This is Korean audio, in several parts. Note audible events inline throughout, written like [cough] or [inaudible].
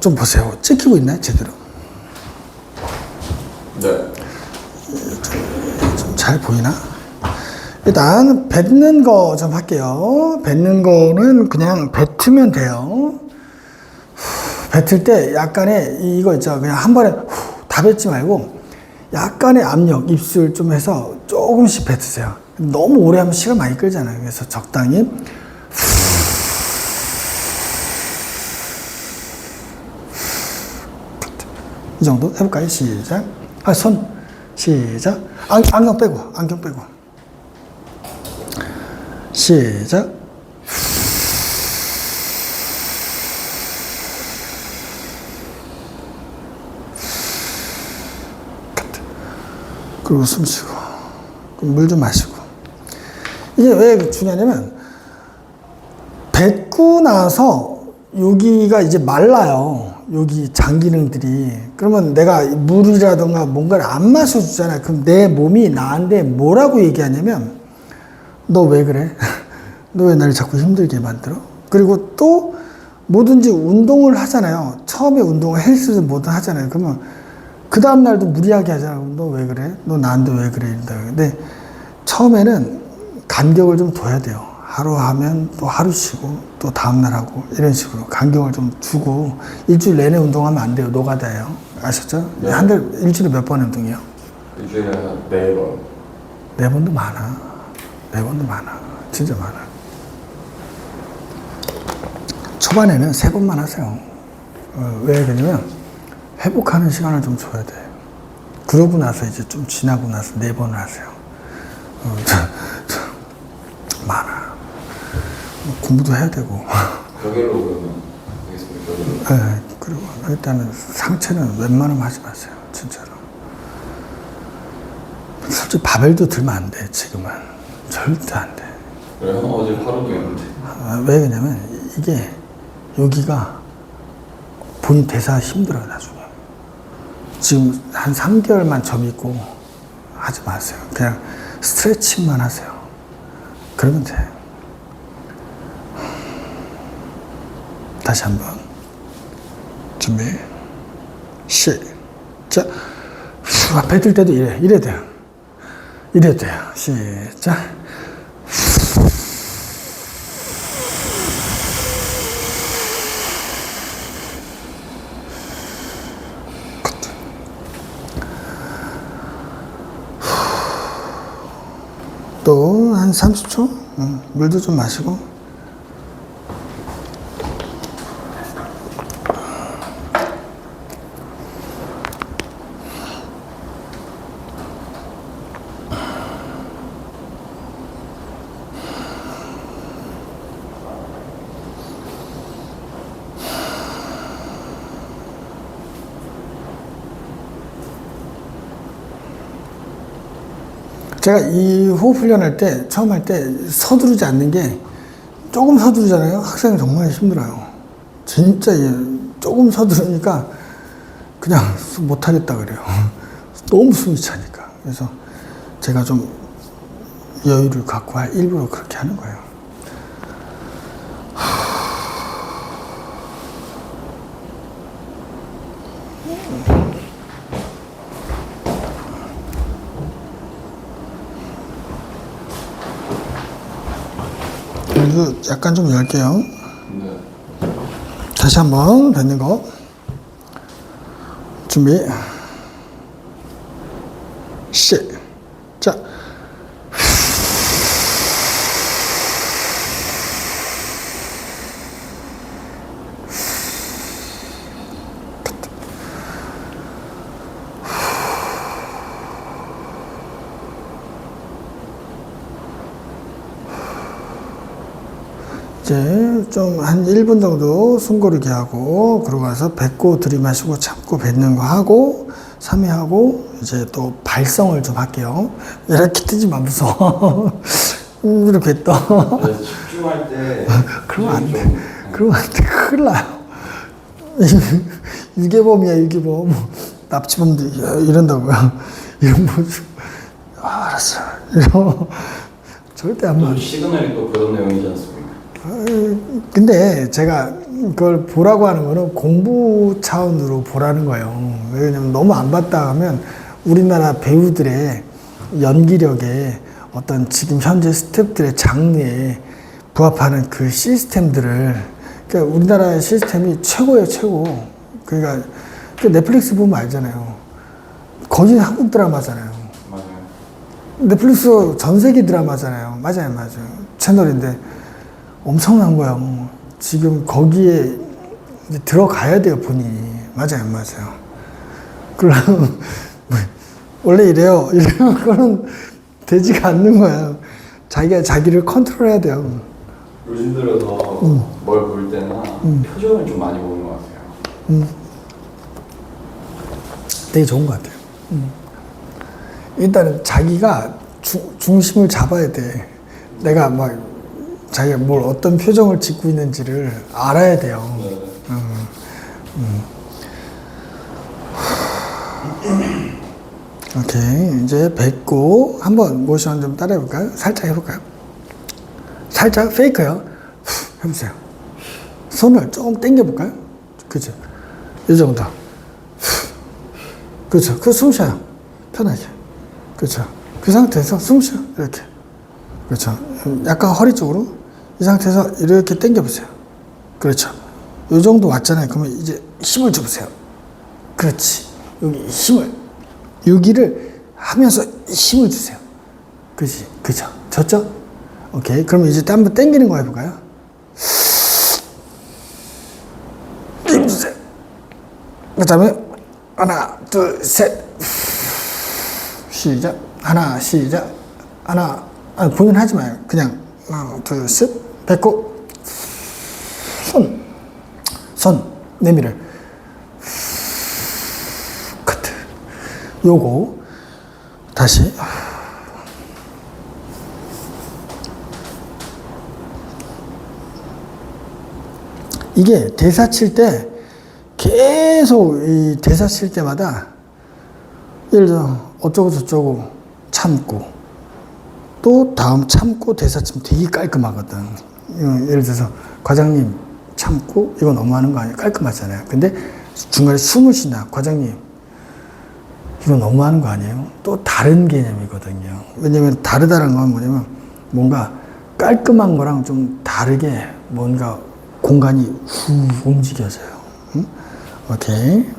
좀 보세요. 찍히고 있나요? 제대로. 네. 좀 잘 보이나? 일단 뱉는 거 좀 할게요. 뱉는 거는 그냥 뱉으면 돼요. 후, 뱉을 때 약간의 이- 이거 있죠. 그냥 한 번에 후, 다 뱉지 말고 약간의 압력, 입술 좀 해서 조금씩 뱉으세요. 너무 오래 하면 시간 많이 끌잖아요. 그래서 적당히 이 정도 해볼까요? 시작. 아, 손. 시작. 안, 안경 빼고, 안경 빼고. 시작. 그리고 숨 쉬고, 물 좀 마시고. 이게 왜 중요하냐면, 뱉고 나서 여기가 이제 말라요. 여기 장 기능들이. 그러면 내가 물이라든가 뭔가를 안 마셔주잖아요. 그럼 내 몸이 나한테 뭐라고 얘기하냐면, 너 왜 그래? [laughs] 너 왜 나를 자꾸 힘들게 만들어? 그리고 또 뭐든지 운동을 하잖아요. 처음에 운동을 헬스든 뭐든 하잖아요. 그러면 그 다음날도 무리하게 하잖아요. 너왜 그래? 너 나한테 왜 그래? 이런다. 근데 처음에는 간격을 좀 둬야 돼요. 하루 하면 또 하루 쉬고 또 다음날 하고 이런 식으로 간격을 좀 두고 일주일 내내 운동하면 안 돼요. 노가다예요. 아셨죠? 네. 한 달 일주일에 몇 번 운동해요? 일주일에 한네 번. 네 번도 많아. 네 번도 많아. 진짜 많아. 초반에는 세 번만 하세요. 어, 왜 그러냐면 회복하는 시간을 좀 줘야 돼. 그러고 나서 이제 좀 지나고 나서 네 번을 하세요. 어, 저, 저, 많아. 공부도 해야 되고. 벽일로 그러면 되겠습니다. 벽일로. 예, 그리고 일단은 상체는 웬만하면 하지 마세요. 진짜로. 솔직히 바벨도 들면 안 돼, 지금은. 절대 안 돼. 그래서 어제 하루도 했는데. 아, 왜 그러냐면 이게 여기가 본인 대사 힘들어요, 나중에. 지금 한 3개월만 점 있고 하지 마세요. 그냥 스트레칭만 하세요. 그러면 돼. 다시 한 번. 준비. 시작. 후, 뱉을 때도 이래. 이래야 돼요. 이래야 돼요. 시작. 또 한 30초 응, 물도 좀 마시고 제가 이 호흡 훈련할 때 처음 할 때 서두르지 않는 게 조금 서두르잖아요. 학생이 정말 힘들어요. 진짜 예, 조금 서두르니까 그냥 못하겠다 그래요. [laughs] 너무 숨이 차니까. 그래서 제가 좀 여유를 갖고 할- 일부러 그렇게 하는 거예요. 그래서 약간 좀 열게요. 네. 다시 한번 뱉는 거. 준비. 시작. 이제 좀 한 1분 정도 숨 고르게 하고 그러고 가서 뱉고 들이마시고 참고 뱉는 거 하고 3회 하고 이제 또 발성을 좀 할게요. 이렇게 뜨지 마 무서워. [laughs] 이렇게 떠. 그래서 집중할 때. [laughs] 그러면 안 돼. 좀- 그러면 안 돼. 큰일 나요. 유괴범이야 유괴범. 납치범도 이런다고요. [laughs] 이런 거 좀. 아, 알았어. 이런 절대 안또 맞아. 시그널이 또 그런 내용이지 않습니까? 근데 제가 그걸 보라고 하는 거는 공부 차원으로 보라는 거예요. 왜냐면 너무 안 봤다 하면 우리나라 배우들의 연기력에 어떤 지금 현재 스태프들의 장르에 부합하는 그 시스템들을 그러니까 우리나라의 시스템이 최고예요, 최고. 그러니까 그 넷플릭스 보면 알잖아요. 거의 한국 드라마잖아요. 맞아요. 넷플릭스 전 세계 드라마잖아요. 맞아요, 맞아요. 채널인데 엄청난 거예요. 지금 거기에 들어가야 돼요, 본인이. 맞아요, 맞아요. 그러면 [laughs] 뭐, 원래 이래요. [laughs] 이래요. 그거는 되지가 않는 거야. 자기가 자기를 컨트롤 해야 돼요. 요즘 들어서 음. 뭘볼 때나 표정을 좀 많이 보는 것 같아요. 되게 좋은 것 같아요. 음. 일단은 자기가 주, 중심을 잡아야 돼. 내가 막 자기가 뭘 어떤 표정을 짓고 있는지를 알아야 돼요. 네. 오케이 이제 뱉고 한번 모션 좀 따라해 볼까요? 살짝 해볼까요? 살짝 페이크요. 후, 해보세요. 손을 조금 당겨 볼까요? 그죠? 이 정도. 후. 그렇죠. 그 숨 쉬어요. 편하게. 그렇죠. 그 상태에서 숨 쉬어 이렇게. 그렇죠. 약간 허리 쪽으로 이 상태에서 이렇게 당겨 보세요. 그렇죠. 이 정도 왔잖아요. 그러면 이제 힘을 줘보세요. 그렇지. 여기 힘을 여기를 하면서 힘을 주세요. 그지? 그죠? 졌죠? 오케이. 그럼 이제 또 한번 당기는 거 해볼까요? 힘주세요. 그 다음에 하나, 둘, 셋. 시작. 하나, 시작. 하나, 아, 본인 하지 마요. 그냥 하나, 둘, 셋. 뱉고 손, 손 내밀을. 커트. 요거 다시 이게 대사 칠 때 계속 이 대사 칠 때마다 예를 들어 어쩌고 저쩌고 참고 또 다음 참고 대사 치면 되게 깔끔하거든. 어, 예를 들어서 과장님 참고 이거 너무하는 거 아니에요? 깔끔하잖아요. 근데 중간에 숨을 쉬나 과장님 이거 너무하는 거 아니에요? 또 다른 개념이거든요. 왜냐면 다르다는 건 뭐냐면 뭔가 깔끔한 거랑 좀 다르게 뭔가 공간이 후 움직여져요. 응? 오케이.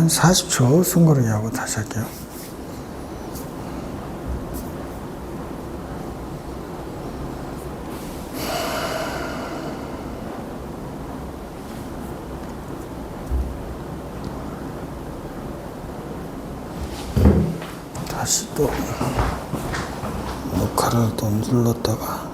한 40초 숨 고르기 하고 다시 할게요. 다시 또 녹화를 또 눌렀다가